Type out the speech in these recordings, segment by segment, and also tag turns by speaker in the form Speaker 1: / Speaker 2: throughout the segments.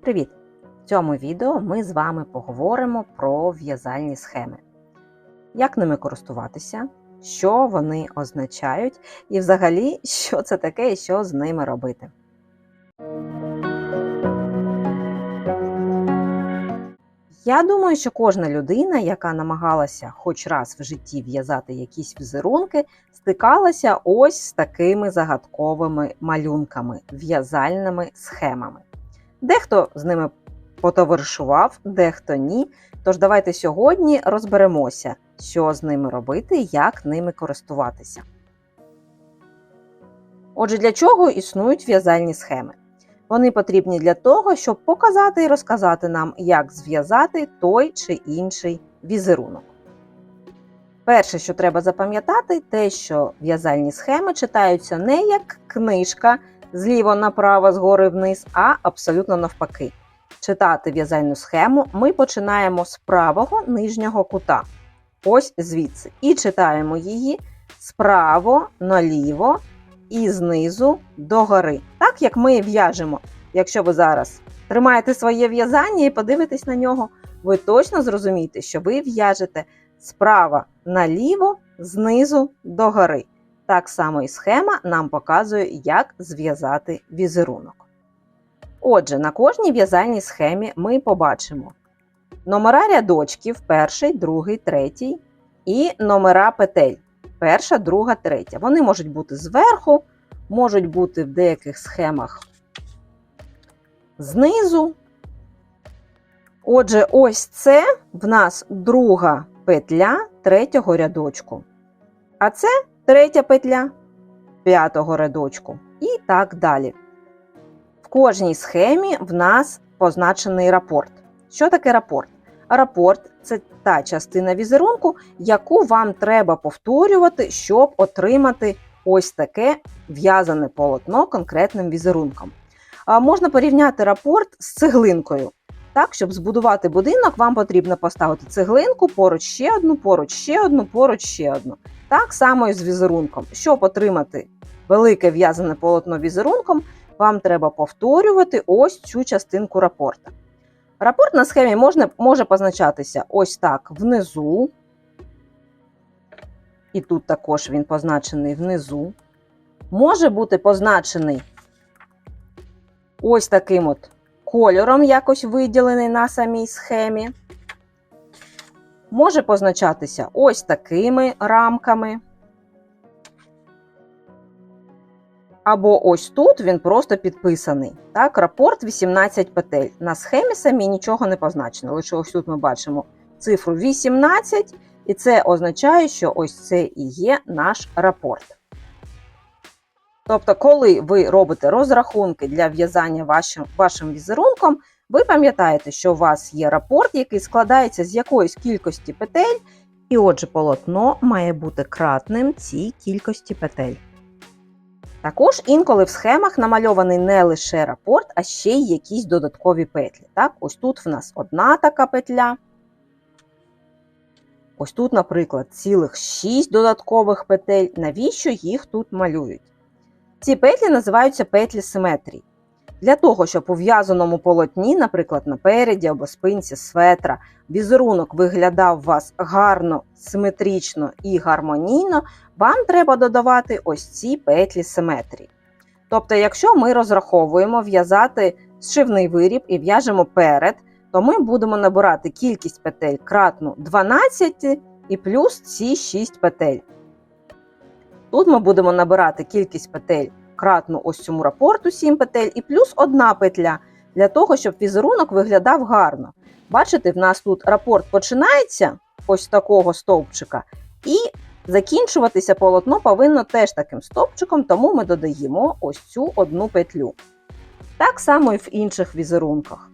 Speaker 1: Привіт! В цьому відео ми з вами поговоримо про в'язальні схеми. Як ними користуватися, що вони означають, і взагалі, що це таке і що з ними робити. Я думаю, що кожна людина, яка намагалася хоч раз в житті в'язати якісь візерунки, стикалася ось з такими загадковими малюнками, в'язальними схемами. Дехто з ними потоваришував, дехто ні. Тож давайте сьогодні розберемося, що з ними робити, як ними користуватися. Отже, для чого існують в'язальні схеми? Вони потрібні для того, щоб показати і розказати нам, як зв'язати той чи інший візерунок. Перше, що треба запам'ятати, те, що в'язальні схеми читаються не як книжка зліво направо, згори вниз, а абсолютно навпаки. Читати в'язальну схему ми починаємо з правого нижнього кута. Ось звідси. І читаємо її справа наліво і знизу догори. Так як ми в'яжемо. Якщо ви зараз тримаєте своє в'язання і подивитесь на нього, ви точно зрозумієте, що ви в'яжете справа наліво, знизу догори. Так само і схема нам показує, як зв'язати візерунок. Отже, на кожній в'язальній схемі ми побачимо номера рядочків, перший, другий, третій, і номера петель. Перша, друга, третя. Вони можуть бути зверху, можуть бути в деяких схемах знизу. Отже, ось це в нас друга петля третього рядочку. А це третя петля п'ятого рядочку. І так далі. В кожній схемі в нас позначений рапорт. Що таке рапорт? Рапорт це та частина візерунку, яку вам треба повторювати, щоб отримати ось таке в'язане полотно конкретним візерунком. Можна порівняти рапорт з цеглинкою. Так, щоб збудувати будинок, вам потрібно поставити цеглинку, поруч ще одну, поруч ще одну, поруч ще одну. Так само і з візерунком. Щоб отримати велике в'язане полотно візерунком, вам треба повторювати ось цю частинку рапорта. Рапорт на схемі можна, може позначатися ось так внизу. І тут також він позначений внизу. Може бути позначений ось таким от кольором, якось виділений на самій схемі. Може позначатися ось такими рамками. Або ось тут він просто підписаний. Так, Рапорт 18 петель. На схемі самі нічого не позначено. Лише ось тут ми бачимо цифру 18, і це означає, що ось це і є наш рапорт. Тобто, коли ви робите розрахунки для в'язання вашим, вашим візерунком, ви пам'ятаєте, що у вас є рапорт, який складається з якоїсь кількості петель, і отже, полотно має бути кратним цій кількості петель. Також інколи в схемах намальований не лише рапорт, а ще й якісь додаткові петлі. Так, Ось тут в нас одна така петля. Ось тут, наприклад, цілих 6 додаткових петель. Навіщо їх тут малюють? Ці петлі називаються петлі симетрії. Для того, щоб у в'язаному полотні, наприклад, напереді або спинці светра, візерунок виглядав у вас гарно, симетрично і гармонійно, вам треба додавати ось ці петлі симетрії. Тобто, якщо ми розраховуємо в'язати зшивний виріб і в'яжемо перед, то ми будемо набирати кількість петель кратну 12 і плюс ці 6 петель. Тут ми будемо набирати кількість петель кратну ось цьому рапорту 7 петель і плюс одна петля для того, щоб візерунок виглядав гарно. Бачите, в нас тут рапорт починається ось такого стовпчика, і закінчуватися полотно повинно теж таким стовпчиком, тому ми додаємо ось цю одну петлю. Так само і в інших візерунках.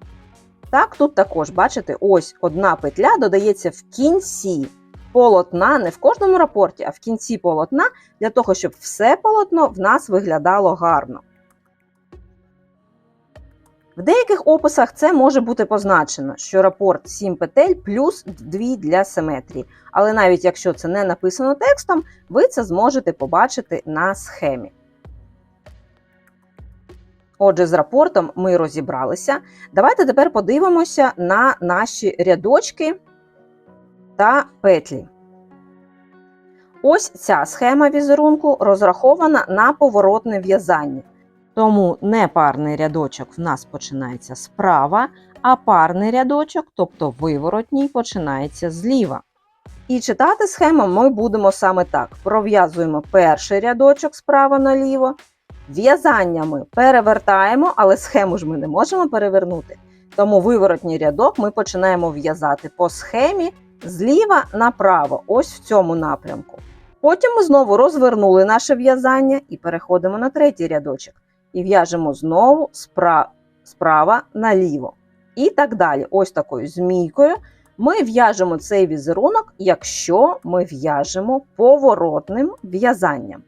Speaker 1: Так, тут також, бачите, ось одна петля додається в кінці полотна, не в кожному рапорті, а в кінці полотна, для того, щоб все полотно в нас виглядало гарно. В деяких описах це може бути позначено, що рапорт 7 петель плюс 2 для симетрії. Але навіть якщо це не написано текстом, ви це зможете побачити на схемі. Отже, з рапортом ми розібралися. Давайте тепер подивимося на наші рядочки та петлі. Ось ця схема візерунку розрахована на поворотне в'язання. Тому непарний рядочок в нас починається справа, а парний рядочок, тобто виворотній, починається зліва. І читати схему ми будемо саме так: пров'язуємо перший рядочок справа наліво. В'язання ми перевертаємо, але схему ж ми не можемо перевернути. Тому виворотній рядок ми починаємо в'язати по схемі зліва направо, ось в цьому напрямку. Потім ми знову розвернули наше в'язання і переходимо на третій рядочок. І в'яжемо знову спра- справа наліво. І так далі. Ось такою змійкою ми в'яжемо цей візерунок, якщо ми в'яжемо поворотним в'язанням.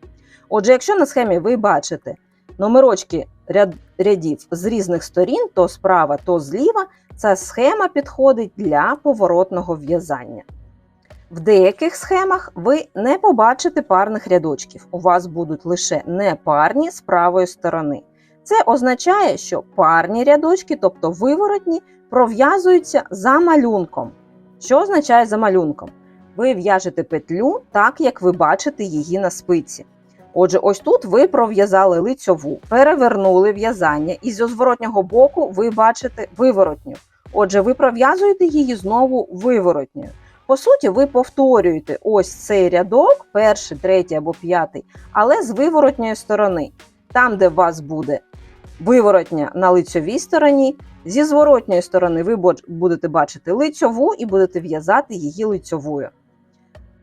Speaker 1: Отже, якщо на схемі ви бачите номерочки ряд, рядів з різних сторін, то справа, то зліва, ця схема підходить для поворотного в'язання. В деяких схемах ви не побачите парних рядочків. У вас будуть лише непарні з правої сторони. Це означає, що парні рядочки, тобто виворотні, пров'язуються за малюнком. Що означає за малюнком? Ви в'яжете петлю так, як ви бачите її на спиці. Отже, ось тут ви пров'язали лицьову, перевернули в'язання, і з зворотнього боку ви бачите виворотню. Отже, ви пров'язуєте її знову виворотньою. По суті, ви повторюєте ось цей рядок, перший, третій або п'ятий, але з виворотньої сторони. Там, де у вас буде виворотня на лицьовій стороні, зі зворотньої сторони ви будете бачити лицьову і будете в'язати її лицьовою.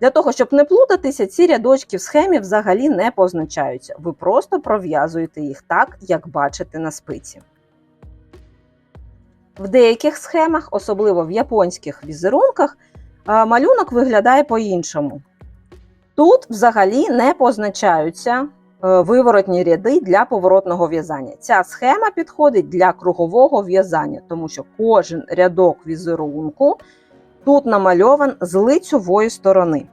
Speaker 1: Для того, щоб не плутатися, ці рядочки в схемі взагалі не позначаються. Ви просто пров'язуєте їх так, як бачите на спиці. В деяких схемах, особливо в японських візерунках, малюнок виглядає по-іншому. Тут взагалі не позначаються виворотні ряди для поворотного в'язання. Ця схема підходить для кругового в'язання, тому що кожен рядок візерунку тут намальован з лицьової сторони.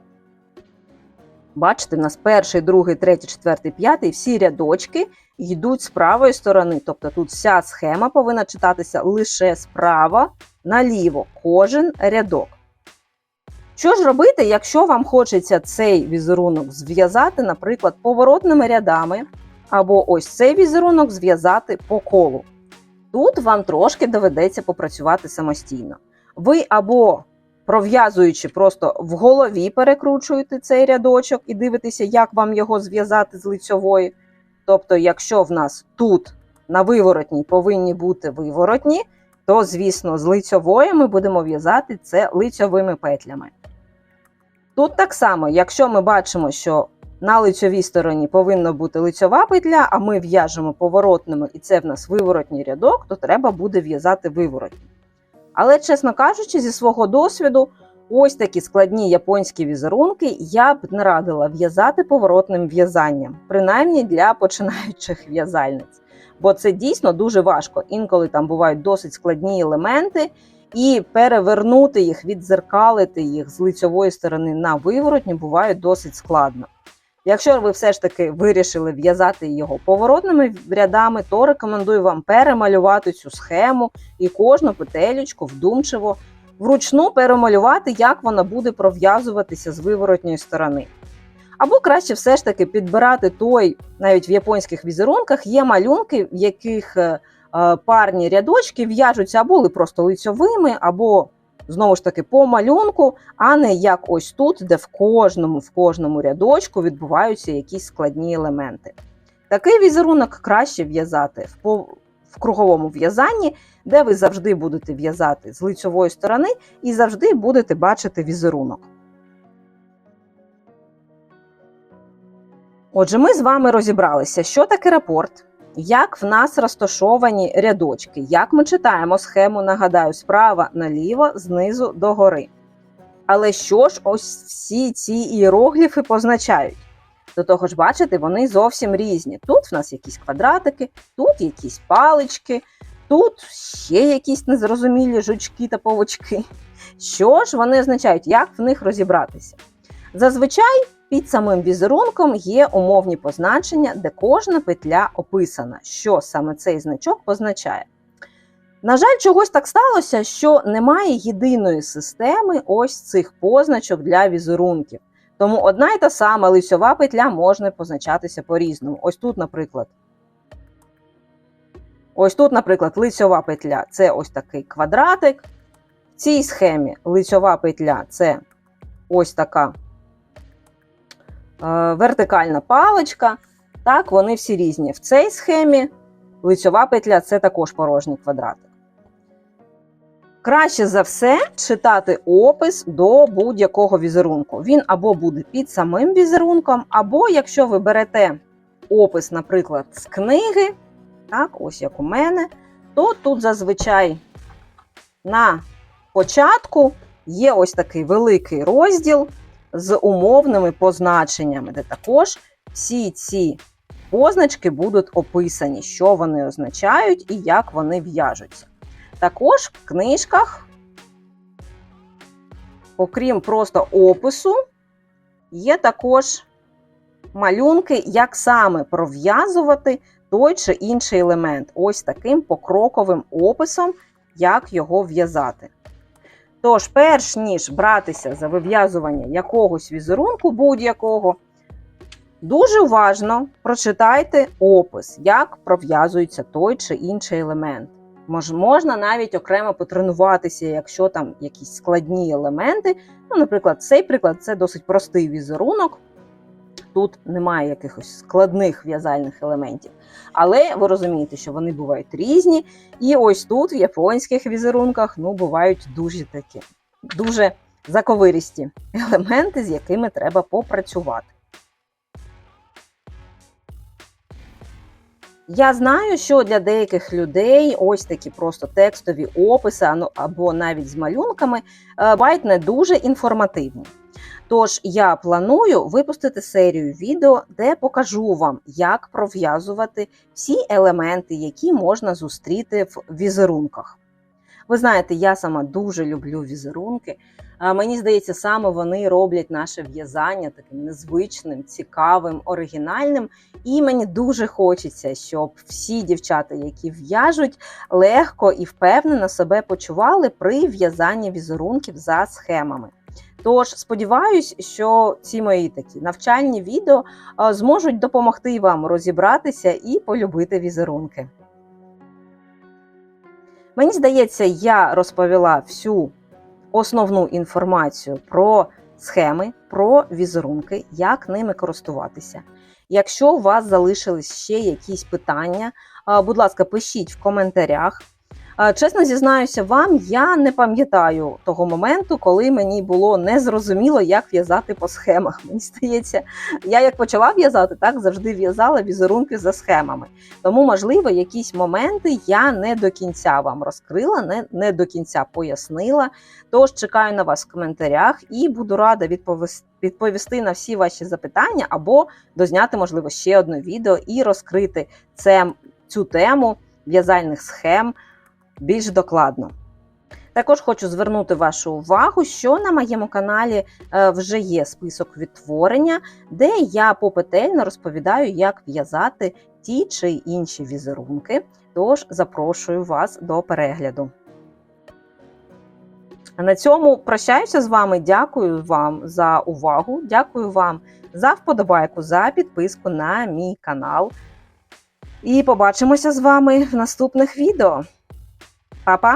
Speaker 1: Бачите, в нас перший, другий, третій, четвертий, п'ятий всі рядочки йдуть з правої сторони. Тобто тут вся схема повинна читатися лише справа наліво, кожен рядок. Що ж робити, якщо вам хочеться цей візерунок зв'язати, наприклад, поворотними рядами, або ось цей візерунок зв'язати по колу? Тут вам трошки доведеться попрацювати самостійно. Ви або пров'язуючи, просто в голові перекручуєте цей рядочок і дивитеся, як вам його зв'язати з лицьової. Тобто, якщо в нас тут на виворотній повинні бути виворотні, то, звісно, з лицьової ми будемо в'язати це лицьовими петлями. Тут так само, якщо ми бачимо, що на лицьовій стороні повинна бути лицьова петля, а ми в'яжемо поворотними, і це в нас виворотній рядок, то треба буде в'язати виворотні. Але, чесно кажучи, зі свого досвіду, ось такі складні японські візерунки я б не радила в'язати поворотним в'язанням, принаймні для починаючих в'язальниць. Бо це дійсно дуже важко. Інколи там бувають досить складні елементи, і перевернути їх, відзеркалити їх з лицьової сторони на виворотні буває досить складно. Якщо ви все ж таки вирішили в'язати його поворотними рядами, то рекомендую вам перемалювати цю схему і кожну петелечку вдумчиво вручну перемалювати, як вона буде пров'язуватися з виворотньої сторони. Або краще все ж таки підбирати той, навіть в японських візерунках є малюнки, в яких е, парні рядочки в'яжуться або просто лицьовими, або знову ж таки по малюнку, а не як ось тут, де в кожному в кожному рядочку відбуваються якісь складні елементи. Такий візерунок краще в'язати в, в круговому в'язанні, де ви завжди будете в'язати з лицьової сторони і завжди будете бачити візерунок. Отже, ми з вами розібралися, що таке рапорт, як в нас розташовані рядочки, як ми читаємо схему, нагадаю, справа наліво, знизу до гори. Але що ж ось всі ці іерогліфи позначають? До того ж, бачите, вони зовсім різні. Тут в нас якісь квадратики, тут якісь палички, тут ще якісь незрозумілі жучки та павучки. Що ж вони означають, як в них розібратися? Зазвичай під самим візерунком є умовні позначення, де кожна петля описана, що саме цей значок позначає. На жаль, чогось так сталося, що немає єдиної системи ось цих позначок для візерунків. Тому одна й та сама лицьова петля може позначатися по-різному. Ось тут, наприклад. Ось тут, наприклад, лицьова петля це ось такий квадратик. В цій схемі лицьова петля це ось така вертикальна паличка. Так, вони всі різні. В цій схемі лицьова петля це також порожній квадратик. Краще за все читати опис до будь-якого візерунку. Він або буде під самим візерунком, або якщо ви берете опис, наприклад, з книги, так, ось як у мене, то тут зазвичай на початку є ось такий великий розділ з умовними позначеннями, де також всі ці позначки будуть описані, що вони означають і як вони в'яжуться. Також в книжках, окрім просто опису, є також малюнки, як саме пров'язувати той чи інший елемент, ось таким покроковим описом, як його в'язати. Тож, перш ніж братися за вив'язування якогось візерунку будь-якого, дуже уважно прочитайте опис, як пров'язується той чи інший елемент. Мож, можна навіть окремо потренуватися, якщо там якісь складні елементи. Ну, Наприклад, цей приклад це досить простий візерунок. Тут немає якихось складних в'язальних елементів. Але ви розумієте, що вони бувають різні. І ось тут, в японських візерунках, ну, бувають дуже такі, дуже заковиристі елементи, з якими треба попрацювати. Я знаю, що для деяких людей ось такі просто текстові описи ну, або навіть з малюнками е, бувають не дуже інформативні. Тож я планую випустити серію відео, де покажу вам, як пров'язувати всі елементи, які можна зустріти в візерунках. Ви знаєте, я сама дуже люблю візерунки. Мені здається, саме вони роблять наше в'язання таким незвичним, цікавим, оригінальним. І мені дуже хочеться, щоб всі дівчата, які в'яжуть, легко і впевнено себе почували при в'язанні візерунків за схемами. Тож сподіваюсь, що ці мої такі навчальні відео зможуть допомогти вам розібратися і полюбити візерунки. Мені здається, я розповіла всю основну інформацію про схеми, про візерунки, як ними користуватися. Якщо у вас залишились ще якісь питання, будь ласка, пишіть в коментарях. Чесно зізнаюся вам, я не пам'ятаю того моменту, коли мені було незрозуміло, як в'язати по схемах. Мені здається, я як почала в'язати, так завжди в'язала візерунки за схемами. Тому, можливо, якісь моменти я не до кінця вам розкрила, не, не до кінця пояснила. Тож чекаю на вас в коментарях і буду рада відповісти. Відповісти на всі ваші запитання, або дозняти, можливо, ще одне відео і розкрити це, цю тему в'язальних схем більш докладно. Також хочу звернути вашу увагу, що на моєму каналі е, вже є список відтворення, де я попетельно розповідаю, як в'язати ті чи інші візерунки. Тож запрошую вас до перегляду. На цьому прощаюся з вами. Дякую вам за увагу. Дякую вам за вподобайку, за підписку на мій канал. І побачимося з вами в наступних відео. Па-па!